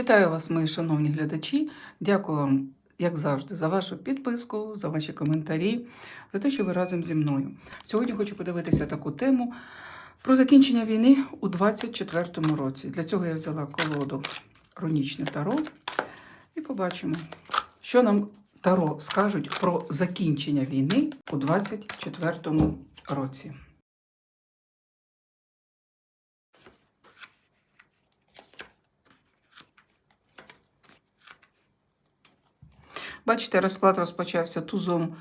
Вітаю вас, мої шановні глядачі. Дякую вам, як завжди, за вашу підписку, за ваші коментарі, за те, що ви разом зі мною. Сьогодні хочу подивитися таку тему про закінчення війни у 24-му році. Для цього я взяла колоду Рунічне Таро і побачимо, що нам Таро скажуть про закінчення війни у 24-му році. Бачите, розклад розпочався тузом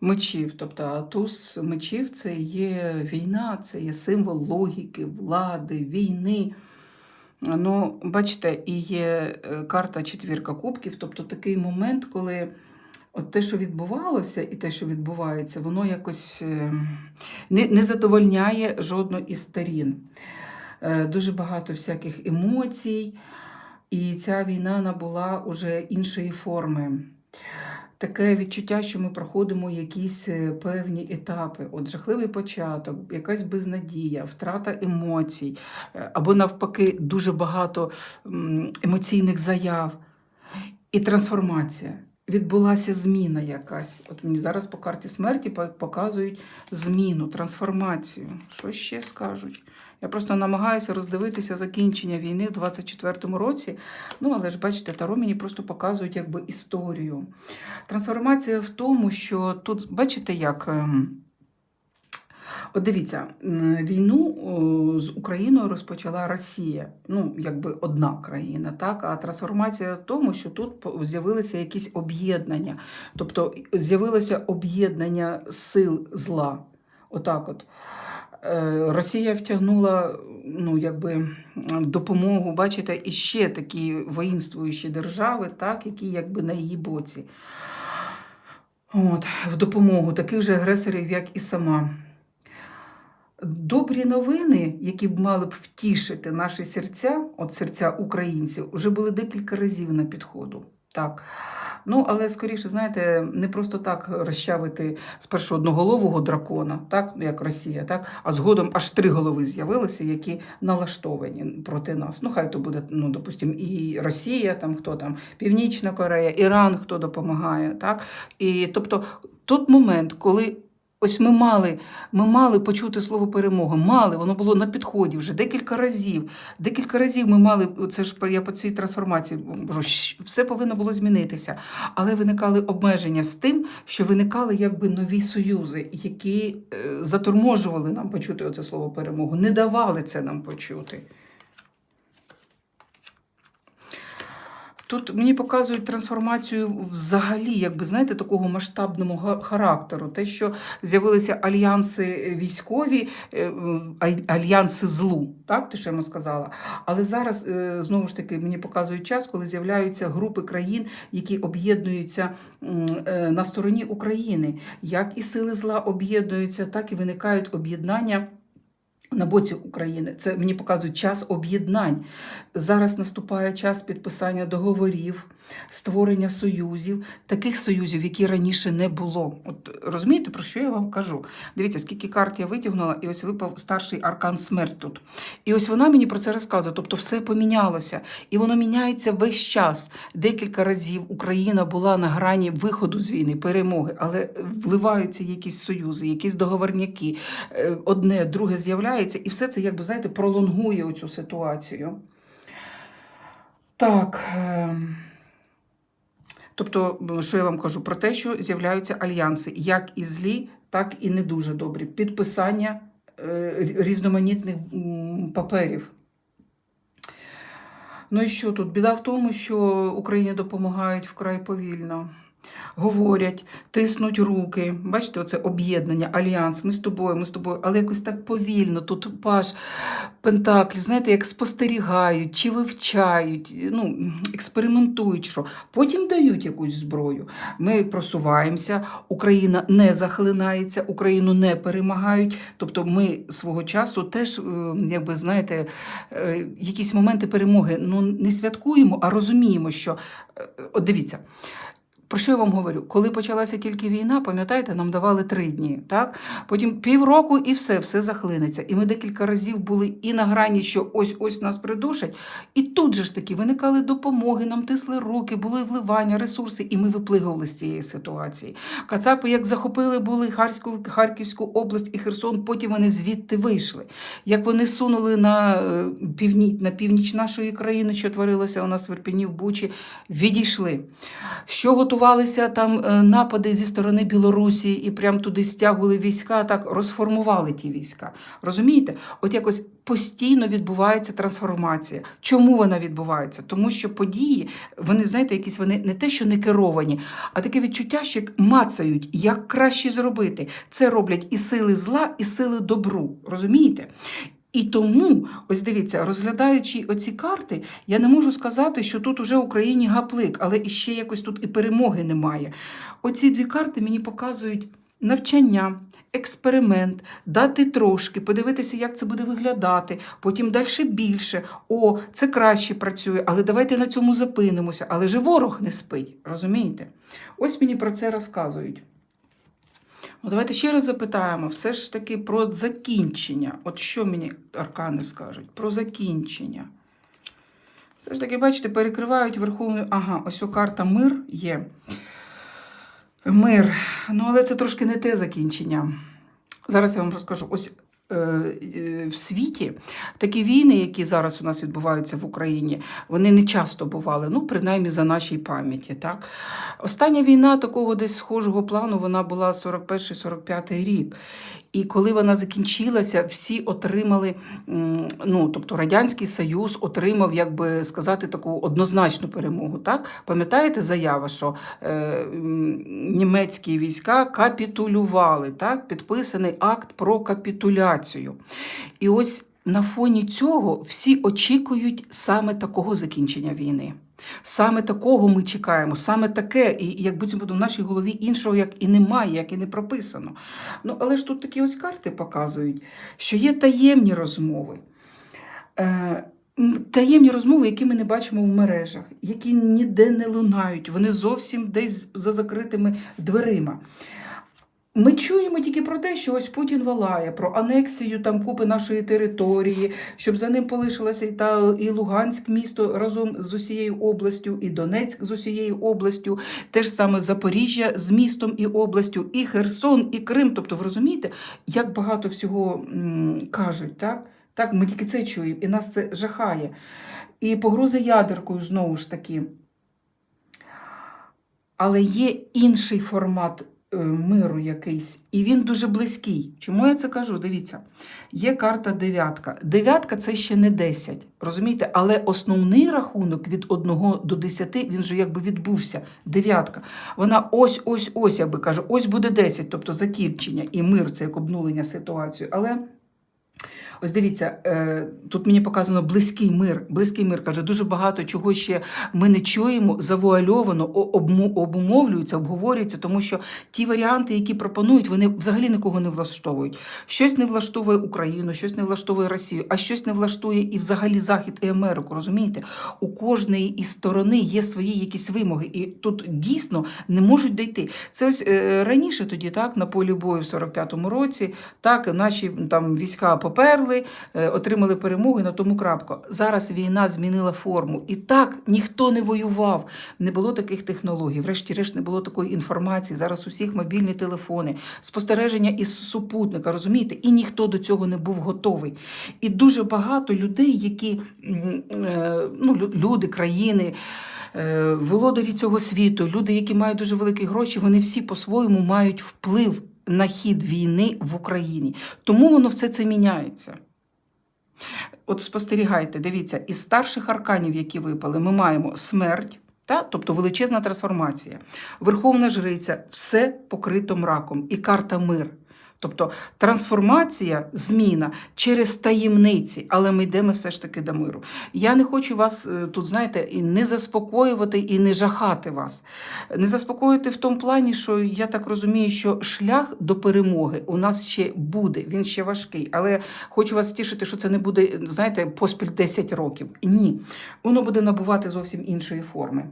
мечів. Тобто туз мечів це є війна, це є символ логіки, влади, війни. Ну, бачите, і є е, карта четвірка кубків, тобто такий момент, коли от те, що відбувалося, і те, що відбувається, воно якось е, не, не задовольняє жодну із сторін. Е, Дуже багато всяких емоцій, і ця війна набула уже іншої форми. Таке відчуття, що ми проходимо якісь е, певні етапи. От жахливий початок, якась безнадія, втрата емоцій, е, або навпаки, дуже багато емоційних заяв і трансформація. Відбулася зміна якась. От мені зараз по карті смерті показують зміну, трансформацію. Що ще скажуть? Я просто намагаюся роздивитися закінчення війни в 24-му році. Ну, але ж бачите, Таро мені просто показують якби історію. Трансформація в тому, що тут, бачите, як. От дивіться, війну з Україною розпочала Росія, ну якби одна країна, так а трансформація в тому, що тут з'явилися якісь об'єднання, тобто з'явилося об'єднання сил зла. Отак, от Е, Росія втягнула ну, якби, допомогу, бачите, і ще такі воїнствуючі держави, так, які якби на її боці. От, в допомогу таких же агресорів, як і сама. Добрі новини, які б мали б втішити наші серця, от серця українців, вже були декілька разів на підходу. Так. Ну, але скоріше, знаєте, не просто так розчавити спершу одноголового дракона, так, як Росія, так, а згодом аж три голови з'явилися, які налаштовані проти нас. Ну, хай то буде, ну, допустимо, і Росія, там хто там, Північна Корея, Іран, хто допомагає. Так? І тобто, тут момент, коли. Ось ми мали, ми мали почути слово перемога. Мали, воно було на підході вже декілька разів. Декілька разів ми мали це ж я по цій трансформації. Боже, все повинно було змінитися. Але виникали обмеження з тим, що виникали якби нові союзи, які е, заторможували нам почути оце слово перемогу, не давали це нам почути. Тут мені показують трансформацію взагалі, якби знаєте, такого масштабного характеру. Те, що з'явилися альянси військові, е, альянси злу, так, що я йому сказала. Але зараз е, знову ж таки мені показують час, коли з'являються групи країн, які об'єднуються е, на стороні України. Як і сили зла об'єднуються, так і виникають об'єднання. На боці України це мені показують час об'єднань. Зараз наступає час підписання договорів, створення союзів, таких союзів, які раніше не було. От розумієте, про що я вам кажу? Дивіться, скільки карт я витягнула, і ось випав старший аркан смерть тут. І ось вона мені про це розказує. Тобто все помінялося. І воно міняється весь час. Декілька разів Україна була на грані виходу з війни, перемоги, але вливаються якісь союзи, якісь договорняки. Е, Одне, друге з'являється, і все це, якби знаєте, пролонгує оцю ситуацію. Так. ем, Тобто, що я вам кажу про те, що з'являються альянси, як і злі, так і не дуже добрі. Підписання е, різноманітних паперів. Ну і що тут? Біда в тому, що Україні допомагають вкрай повільно. Говорять, тиснуть руки. Бачите, оце об'єднання, альянс. Ми з тобою, ми з тобою, але якось так повільно. Тут паш Пентаклі, знаєте, як спостерігають чи вивчають, ну, експериментують. що. Потім дають якусь зброю. Ми просуваємося, Україна не захлинається, Україну не перемагають. Тобто ми свого часу теж, е, якби знаєте, е, якісь моменти перемоги ну, не святкуємо, а розуміємо, що е, от дивіться. Про що я вам говорю? Коли почалася тільки війна, пам'ятаєте, нам давали три дні, так? Потім півроку і все, все захлинеться. І ми декілька разів були і на грані, що ось-ось нас придушать. І тут же ж таки виникали допомоги, нам тисли руки, були вливання, ресурси, і ми виплигували з цієї ситуації. Кацапи, як захопили були Харську, Харківську область і Херсон, потім вони звідти вийшли. Як вони сунули на, е, півні, на північ нашої країни, що творилося у нас в Ірпіні, в Бучі, відійшли. Що готувалися там е, напади зі сторони Білорусі і прям туди стягували війська, так розформували ті війська. Розумієте? От якось постійно відбувається трансформація. Чому вона відбувається? Тому що події, вони, знаєте, якісь вони не те, що не керовані, а таке відчуття, що мацають, як краще зробити. Це роблять і сили зла, і сили добру. Розумієте? І тому, ось дивіться, розглядаючи оці карти, я не можу сказати, що тут уже Україні гаплик, але іще якось тут і перемоги немає. Оці дві карти мені показують навчання, експеримент, дати трошки, подивитися, як це буде виглядати, потім далі більше. О, це краще працює, але давайте на цьому зупинимося. Але же ворог не спить, розумієте? Ось мені про це розказують. Ну, давайте ще раз запитаємо, все ж таки про закінчення. От що мені аркани скажуть? Про закінчення. Все ж таки, бачите, перекривають Верховну. Ага, ось у карта мир є. Мир. Ну, але це трошки не те закінчення. Зараз я вам розкажу. Ось в світі такі війни, які зараз у нас відбуваються в Україні, вони не часто бували, ну, принаймні за нашій пам'яті. Так? Остання війна такого десь схожого плану вона була 41-45 рік. І коли вона закінчилася, всі отримали, ну тобто Радянський Союз отримав, як би сказати, таку однозначну перемогу. Так? Пам'ятаєте заява, що е, німецькі війська капітулювали, так? підписаний акт про капітуляцію. І ось на фоні цього всі очікують саме такого закінчення війни. Саме такого ми чекаємо, саме таке, і як будь в нашій голові іншого як і немає, як і не прописано. Ну, але ж тут такі ось карти показують, що є таємні розмови. Е, Таємні розмови, які ми не бачимо в мережах, які ніде не лунають, вони зовсім десь за закритими дверима. Ми чуємо тільки про те, що ось Путін валає, про анексію там купи нашої території, щоб за ним полишилося і та і Луганськ місто разом з усією областю, і Донецьк з усією областю, теж саме Запоріжжя з містом і областю, і Херсон, і Крим. Тобто, ви розумієте, як багато всього кажуть, так? Так, ми тільки це чуємо, і нас це жахає. І погрози ядеркою знову ж таки. Але є інший формат миру якийсь, і він дуже близький. Чому я це кажу? Дивіться, є карта дев'ятка. Дев'ятка це ще не 10, розумієте? Але основний рахунок від 1 до 10, він вже якби відбувся. Дев'ятка. Вона ось, ось, ось, я би кажу, ось буде 10, тобто закінчення і мир це як обнулення ситуації. Але. Ось дивіться, е, тут мені показано близький мир. Близький мир каже, дуже багато чого ще ми не чуємо, завуальовано, о- обму- обумовлюються, обговорюються, тому що ті варіанти, які пропонують, вони взагалі нікого не влаштовують. Щось не влаштовує Україну, щось не влаштовує Росію, а щось не влаштує і взагалі Захід і Америку. Розумієте? У кожної із сторони є свої якісь вимоги, і тут дійсно не можуть дійти. Це ось е, раніше тоді, так, на полі бою в 45-му році, так, наші там війська поперли, е, отримали перемогу і на тому крапка. Зараз війна змінила форму. І так ніхто не воював, не було таких технологій. Врешті-решт не було такої інформації. Зараз у всіх мобільні телефони, спостереження із супутника, розумієте? І ніхто до цього не був готовий. І дуже багато людей, які е, ну, люди, країни. е, Володарі цього світу, люди, які мають дуже великі гроші, вони всі по-своєму мають вплив на хід війни в Україні. Тому воно все це міняється. От спостерігайте, дивіться, із старших арканів, які випали, ми маємо смерть, та? тобто величезна трансформація. Верховна жриця, все покрито мраком, і карта мир. Тобто трансформація, зміна через таємниці, але ми йдемо все ж таки до миру. Я не хочу вас е, тут, знаєте, і не заспокоювати, і не жахати вас. Не заспокоїти в тому плані, що я так розумію, що шлях до перемоги у нас ще буде, він ще важкий. Але хочу вас втішити, що це не буде, знаєте, поспіль 10 років. Ні, воно буде набувати зовсім іншої форми.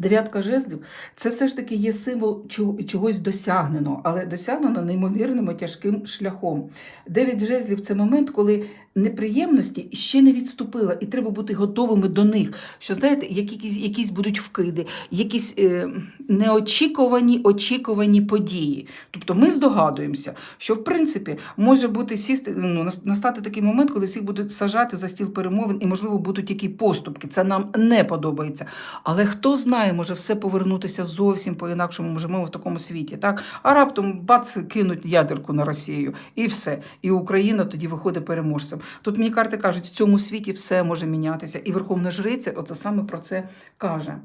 Дев'ятка жезлів це все ж таки є символ чого- чогось досягненого, але досягнено неймовірним тяжким шляхом. Дев'ять жезлів це момент, коли неприємності ще не відступила, і треба бути готовими до них. Що знаєте, якісь, якісь будуть вкиди, якісь е, неочікувані очікувані події. Тобто ми здогадуємося, що в принципі може бути сісти, ну, настати такий момент, коли всіх будуть сажати за стіл перемовин, і, можливо, будуть які поступки. Це нам не подобається. Але хто знає, може все повернутися зовсім по-інакшому, ми живемо в такому світі. Так? А раптом бац, кинуть ядерку на Росію, і все. І Україна тоді виходить переможцем. Тут мені карти кажуть, в цьому світі все може мінятися. І Верховна Жриця оце саме про це каже.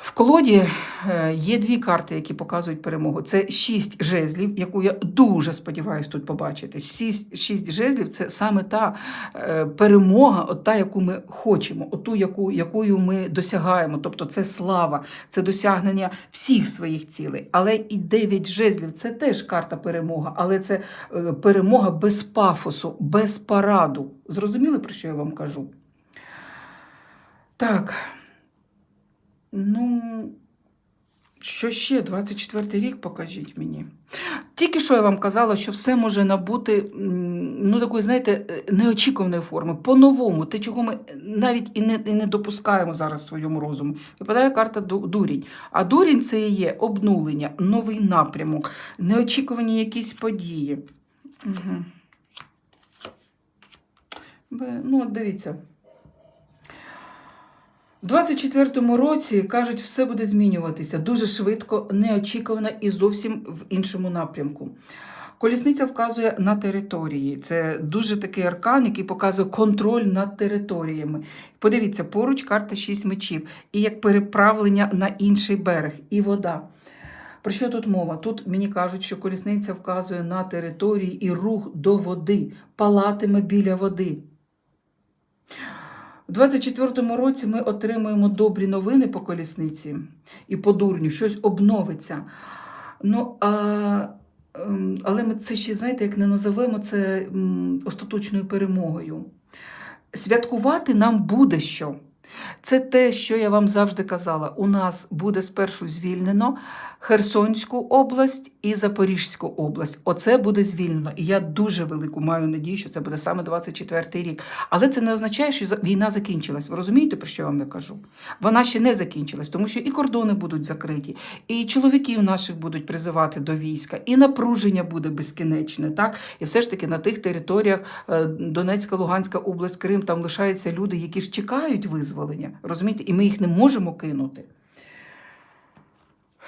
В колоді е, є дві карти, які показують перемогу. Це шість жезлів, яку я дуже сподіваюся тут побачити. Шість, шість жезлів це саме та е, перемога, от та, яку ми хочемо, оту, яку, якою ми досягаємо. Тобто це слава, це досягнення всіх своїх цілей. Але і дев'ять жезлів це теж карта перемога, але це е, перемога без пафосу, без параду. Зрозуміли, про що я вам кажу? Так. Ну, що ще? 24 рік покажіть мені. Тільки що я вам казала, що все може набути ну, такої, знаєте, е, неочікуваної форми, по-новому, те, чого ми навіть і не, і не допускаємо зараз в своєму розумі. Випадає карта дурінь. А дурінь це і є обнулення, новий напрямок, неочікувані якісь події. Угу. Ну, дивіться. У 24-му році кажуть, все буде змінюватися дуже швидко, неочікувано і зовсім в іншому напрямку. Колісниця вказує на території. Це дуже такий аркан, який показує контроль над територіями. Подивіться, поруч карта 6 мечів, і як переправлення на інший берег, і вода. Про що тут мова? Тут мені кажуть, що колісниця вказує на території і рух до води, палатиме біля води. У 24-му році ми отримуємо добрі новини по колісниці і по дурню, щось обновиться. Ну, а, ем, але ми це ще, знаєте, як не називаємо це остаточною перемогою. Святкувати нам буде що. Це те, що я вам завжди казала. У нас буде спершу звільнено Херсонську область і Запорізьку область. Оце буде звільнено. І я дуже велику маю надію, що це буде саме 24-й рік. Але це не означає, що війна закінчилась. Ви розумієте, про що я вам я кажу? Вона ще не закінчилась, тому що і кордони будуть закриті, і чоловіків наших будуть призивати до війська, і напруження буде безкінечне. Так? І все ж таки на тих територіях е, Донецька, Луганська область, Крим, там лишаються люди, які ж чекають визволення. Розумієте? І ми їх не можемо кинути.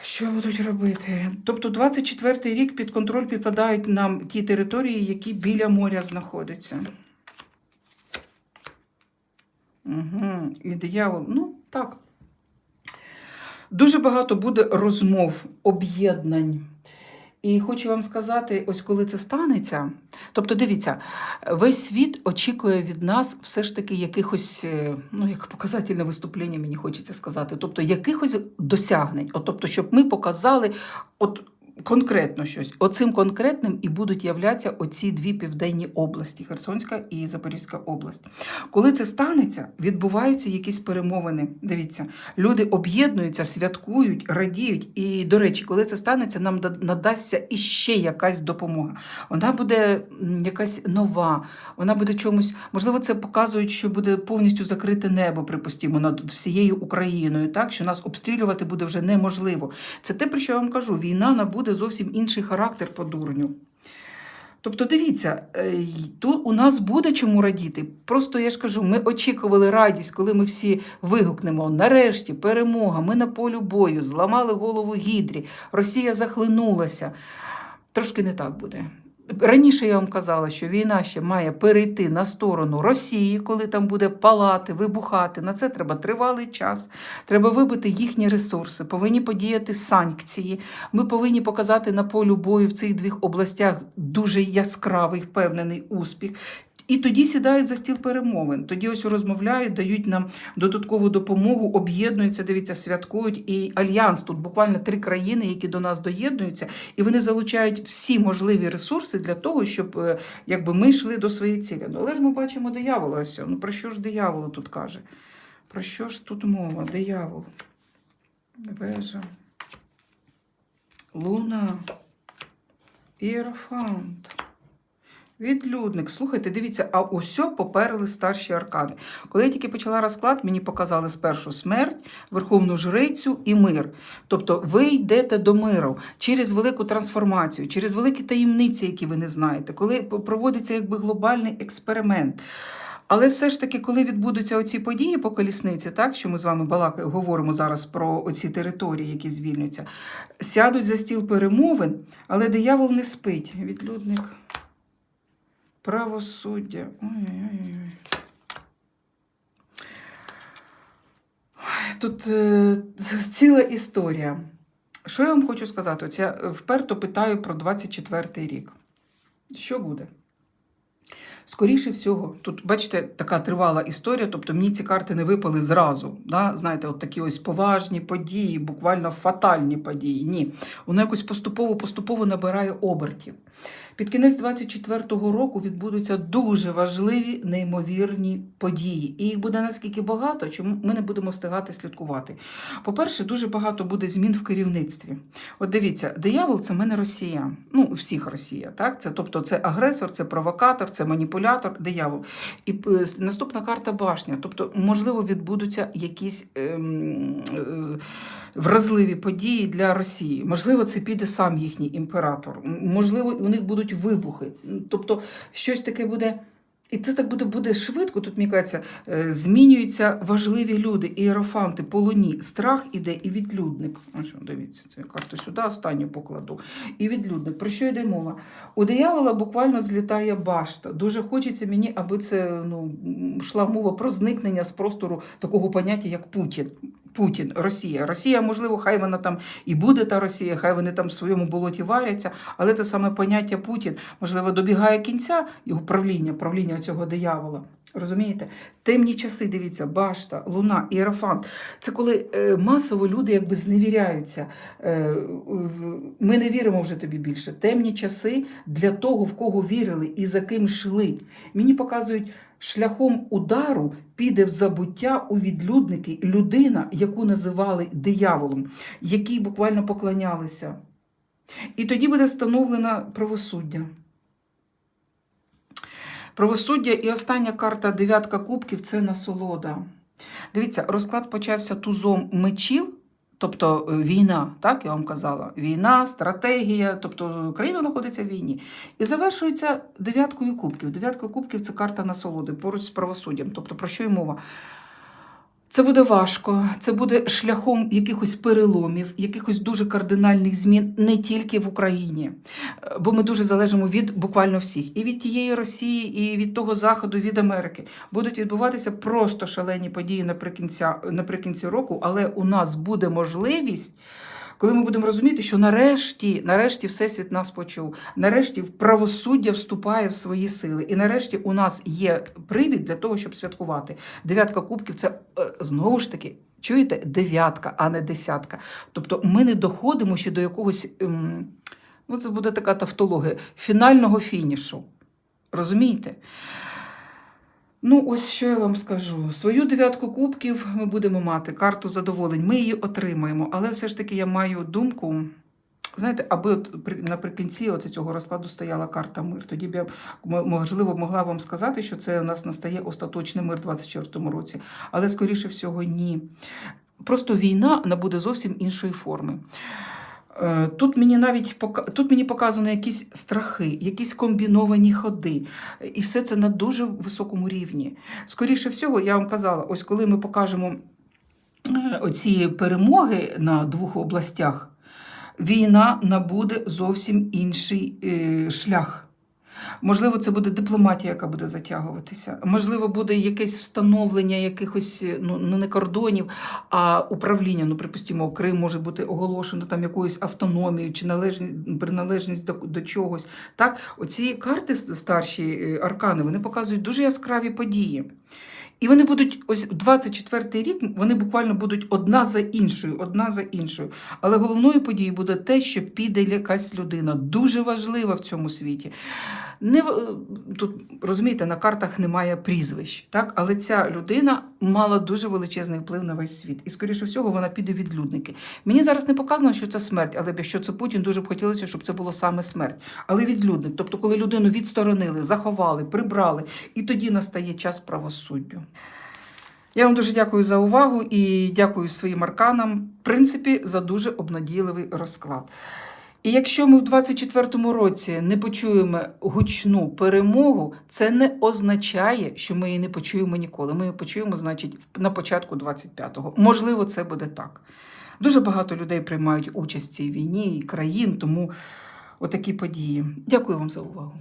Що будуть робити? Тобто 24-й рік під контроль підпадають нам ті території, які біля моря знаходяться. Угу. І диявол, ну так. Дуже багато буде розмов, об'єднань. І хочу вам сказати, ось коли це станеться, тобто дивіться, весь світ очікує від нас все ж таки якихось, е, ну як показательне виступлення, мені хочеться сказати, тобто якихось досягнень, от, тобто, щоб ми показали от конкретно щось. Оцим конкретним і будуть являтися оці дві південні області Херсонська і Запорізька область. Коли це станеться, відбуваються якісь перемовини. Дивіться, люди об'єднуються, святкують, радіють. І, до речі, коли це станеться, нам надасться іще якась допомога. Вона буде якась нова, вона буде чомусь. Можливо, це показують, що буде повністю закрите небо, припустимо, над всією Україною, так що нас обстрілювати буде вже неможливо. Це те, про що я вам кажу. Війна набуде зовсім інший характер по дурню. Тобто, дивіться, е, тут у нас буде чому радіти. Просто я ж кажу, ми очікували радість, коли ми всі вигукнемо. Нарешті перемога, ми на полю бою, зламали голову гідрі, Росія захлинулася. Трошки не так буде. Раніше я вам казала, що війна ще має перейти на сторону Росії, коли там буде палати, вибухати. На це треба тривалий час. Треба вибити їхні ресурси, повинні подіяти санкції. Ми повинні показати на полю бою в цих двох областях дуже яскравий, впевнений успіх. І тоді сідають за стіл перемовин. Тоді ось розмовляють, дають нам додаткову допомогу, об'єднуються, дивіться, святкують. І альянс тут буквально три країни, які до нас доєднуються, і вони залучають всі можливі ресурси для того, щоб е, якби ми йшли до своєї цілі. Ну, але ж ми бачимо диявола. Ось. Ну про що ж диявол тут каже? Про що ж тут мова? Диявол. Вежа. Луна. Іерофант. Відлюдник. Слухайте, дивіться, а усьо поперли старші аркани. Коли я тільки почала розклад, мені показали спершу смерть, верховну жрицю і мир. Тобто ви йдете до миру через велику трансформацію, через великі таємниці, які ви не знаєте, коли проводиться якби глобальний експеримент. Але все ж таки, коли відбудуться оці події по колісниці, так що ми з вами балака, говоримо зараз про оці території, які звільнюються, сядуть за стіл перемовин, але диявол не спить. Відлюдник. Правосуддя. Ой-ой-ой. Тут е, ціла історія. Що я вам хочу сказати? От я вперто питаю про 24-й рік. Що буде? Скоріше всього, тут, бачите, така тривала історія, тобто мені ці карти не випали зразу. Да? Знаєте, от такі ось поважні події, буквально фатальні події. Ні. Воно якось поступово-поступово набирає обертів. Під кінець 24-го року відбудуться дуже важливі, неймовірні події. І їх буде наскільки багато, чому ми не будемо встигати слідкувати. По-перше, дуже багато буде змін в керівництві. От дивіться, диявол це в мене Росія. Ну, всіх Росія. Так? Це, тобто це агресор, це провокатор, це маніпулятор, диявол. І е, наступна карта башня. Тобто, можливо, відбудуться якісь ем, е, вразливі події для Росії. Можливо, це піде сам їхній імператор. Можливо, у них будуть вибухи. Тобто, щось таке буде. І це так буде, буде швидко. Тут мені кажеться, е, змінюються важливі люди, іерофанти по луні. Страх іде і відлюдник. Що, дивіться, цю карту сюди, останню покладу. І відлюдник. Про що йде мова? У диявола буквально злітає башта. Дуже хочеться мені, аби це ну, йшла мова про зникнення з простору такого поняття, як Путін. Путін, Росія. Росія, можливо, хай вона там і буде та Росія, хай вони там в своєму болоті варяться, але це саме поняття Путін, можливо, добігає кінця його правління, правління цього диявола. Розумієте? Темні часи, дивіться, башта, луна, іерофант. Це коли е, масово люди якби зневіряються. Е, ми не віримо вже тобі більше. Темні часи для того, в кого вірили і за ким йшли. Мені показують. Шляхом удару піде в забуття у відлюдники людина, яку називали дияволом, якій буквально поклонялися. І тоді буде встановлено правосуддя. Правосуддя і остання карта дев'ятка кубків це насолода. Дивіться, розклад почався тузом мечів, тобто е, війна, так я вам казала. Війна, стратегія, тобто країна знаходиться в війні. І завершується дев'яткою кубків. Дев'ятка кубків це карта насолоди поруч з правосуддям. Тобто, про що й мова? Це буде важко, це буде шляхом якихось переломів, якихось дуже кардинальних змін не тільки в Україні, Е, бо ми дуже залежимо від буквально всіх, і від тієї Росії, і від того заходу, від Америки. Будуть відбуватися просто шалені події наприкінця наприкінці року, але у нас буде можливість. Коли ми будемо розуміти, що нарешті, нарешті Всесвіт нас почув, нарешті правосуддя вступає в свої сили, і нарешті у нас є привід для того, щоб святкувати. Дев'ятка кубків це е, знову ж таки. Чуєте, дев'ятка, а не десятка. Тобто ми не доходимо ще до якогось, ем, ну це буде така тавтологія, фінального фінішу. Розумієте? Ну, ось що я вам скажу. Свою дев'ятку кубків ми будемо мати, карту задоволень. Ми її отримаємо. Але все ж таки я маю думку. Знаєте, аби от при- наприкінці оце цього розкладу стояла карта мир. Тоді б я можливо могла вам сказати, що це у нас настає остаточний мир у 24-му році. Але скоріше всього, ні. Просто війна набуде зовсім іншої форми. Е, Тут мені навіть тут мені показано якісь страхи, якісь комбіновані ходи, і все це на дуже високому рівні. Скоріше всього, я вам казала, ось коли ми покажемо е, оці перемоги на двох областях, війна набуде зовсім інший е, шлях. Можливо, це буде дипломатія, яка буде затягуватися. Можливо, буде якесь встановлення якихось ну, ну, не кордонів, а управління. Ну, припустимо, Крим може бути оголошено там якоюсь автономією чи належність приналежність до, до чогось. Так, оці карти старші е, аркани вони показують дуже яскраві події. І вони будуть ось 24-й рік, вони буквально будуть одна за іншою, одна за іншою. Але головною подією буде те, що піде якась людина, дуже важлива в цьому світі. Не, в- тут, розумієте, на картах немає прізвищ, так? але ця людина мала дуже величезний вплив на весь світ. І, скоріше всього, вона піде відлюдники. Мені зараз не показано, що це смерть, але якщо це Путін, дуже б хотілося, щоб це було саме смерть. Але відлюдник, тобто, коли людину відсторонили, заховали, прибрали, і тоді настає час правосуддю. Я вам дуже дякую за увагу і дякую своїм арканам, в принципі, за дуже обнадійливий розклад. І якщо ми в 24-му році не почуємо гучну перемогу, це не означає, що ми її не почуємо ніколи. Ми її почуємо, значить, на початку 25-го. Можливо, це буде так. Дуже багато людей приймають участь в цій війні і країн, тому отакі події. Дякую вам за увагу.